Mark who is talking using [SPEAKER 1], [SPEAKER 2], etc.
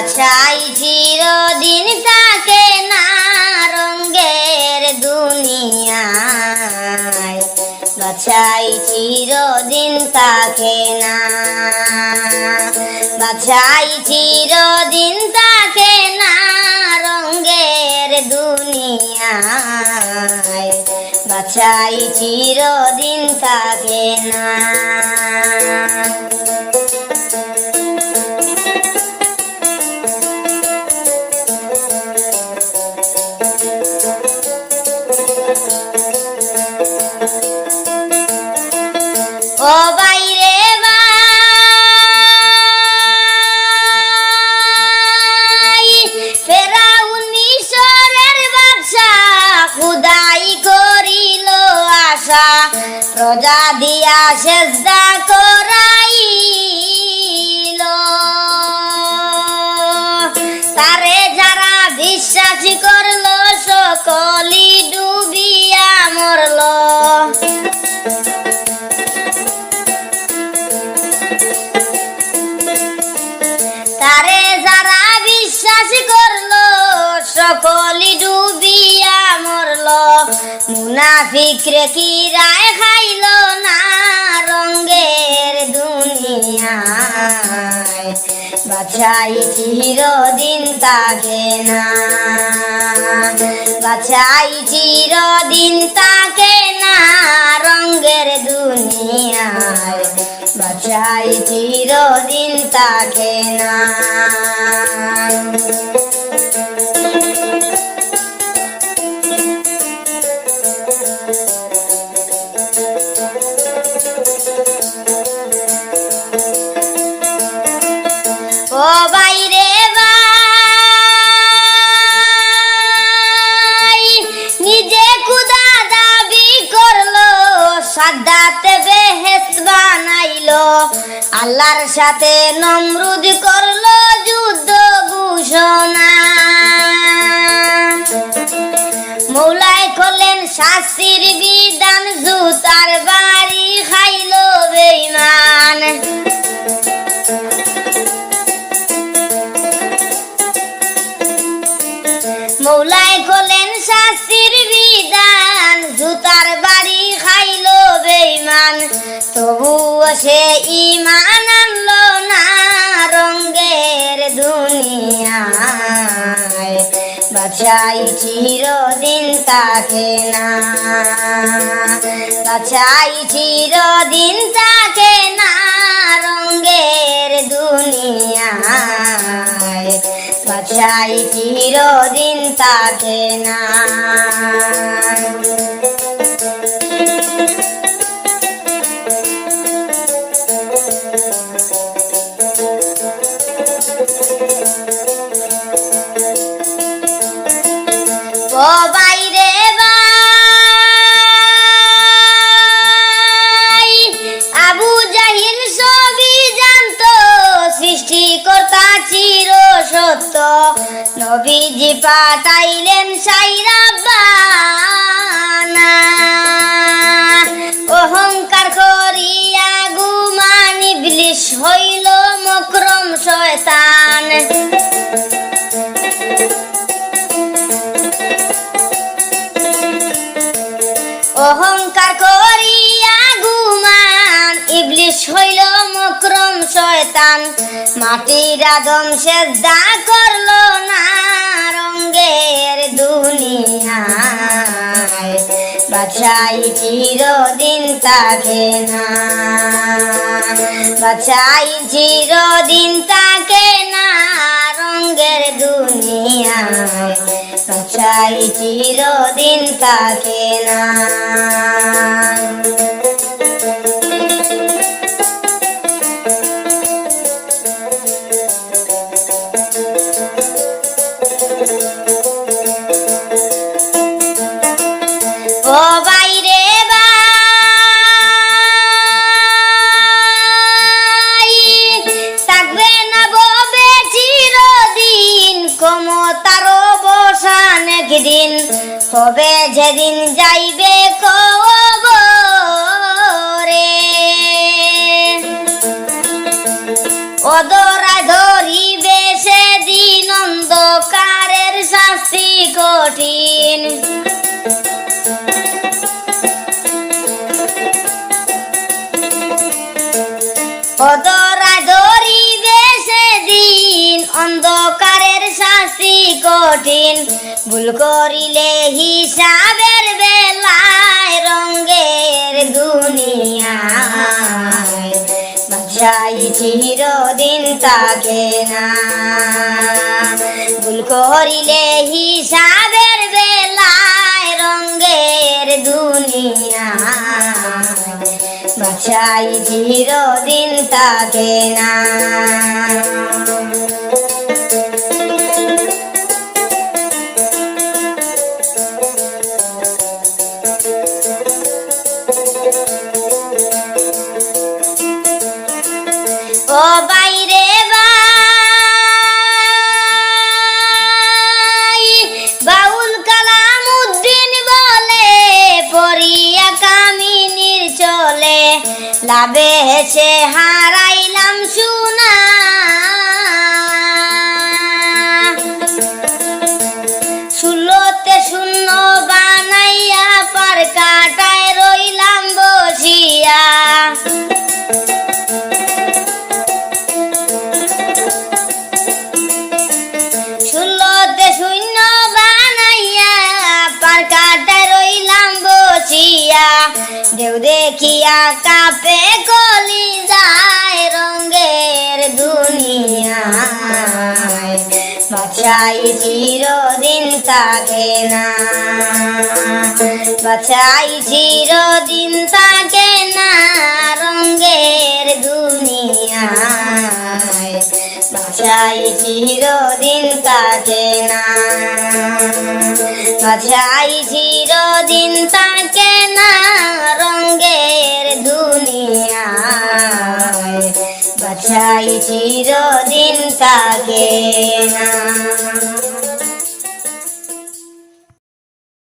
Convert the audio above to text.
[SPEAKER 1] বাছাই চিরদিন তাকে না রঙ্গের দুনিয়ায়। বাছাই চিরদিন তাকে না। বাছাই চিরদিন তাকে না রঙ্গের দুনিয়ায়। বাছাই চিরদিন তাকে না। প্রজা দিয়া সেজদা করাইল। তারে যারা বিশ্বাস করল সকলি ডুবিয়া মরলো। তারে যারা বিশ্বাস করল সকলি মরলো মুনাফিক রে কি খাইলো না রঙ্গের দুনিয়ায়? বাছাই চিরদিন তাকে না। বাছাই চিরদিন তাকে না রঙ্গের দুনিয়ায়। বাছাই চিরদিন তাকে না। বাইরে ভাই। নিজে কুদা দাবি করল সাদাতে বেহেস বানাইলো। আল্লাহর সাথে নমরুদ করল যুদ্ধ ঘোষণা। মৌলাই করলেন শাস্তির বিধান, জুতার বাড়ি খাইলো বেইমান সে ইমান আনলো না রঙ্গের দুনিয়ায়। বাছাই চিরদিন তাকে না। বাছাই চিরদিন তাকে না রঙ্গের দুনিয়ায়। বাছাই চিরদিন তাকে না। নবীজি পাঠাইলেন সাইরা বানা। অহংকার করিয়া গুমান ইবলিশ হইল মকরম শয়তান। অহংকার করিয়া গুমান ইবলিশ হইল মকরম শয়তান। মাটির আদম সেজদা করল না রঙ্গের দুনিয়ায় বাছাই চিরদিন তাকে না। বাছাই চিরদিন তাকে না, রঙ্গের দুনিয়ায় বাছাই চিরদিন তাকে না। তার অবসান একদিন হবে যেদিন যাইবে কবরে। অদরা ধরিবে সেদিন অন্ধকারের শাস্তি কঠিন। অদরা কঠিন ভুল করিলে হিসাবের বেলায় রঙ্গের দুনিয়ায় বাসাই চিরদিন তাকে না। ভুল করিলে হিসাবের বেলায় রঙ্গের দুনিয়ায় বাসাই চিরদিন তাকে না। ও কালাম উদ্দিন বলে চলে। হারাইলাম শুনা ষোলোতে শূন্য বানাইয়া পার কাটায় রইলাম বসিয়া। দেখিয়া কাপে কলি যায় রঙ্গের দুনিয়ায়। বাছাই চিরদিন তাকে না। বাছাই চিরদিন তাকে না রঙ্গের দুনিয়ায়। বাছাই চিরদিন তাকে না। বাছাই চিরদিন তাকে চিরদিন তাকে না।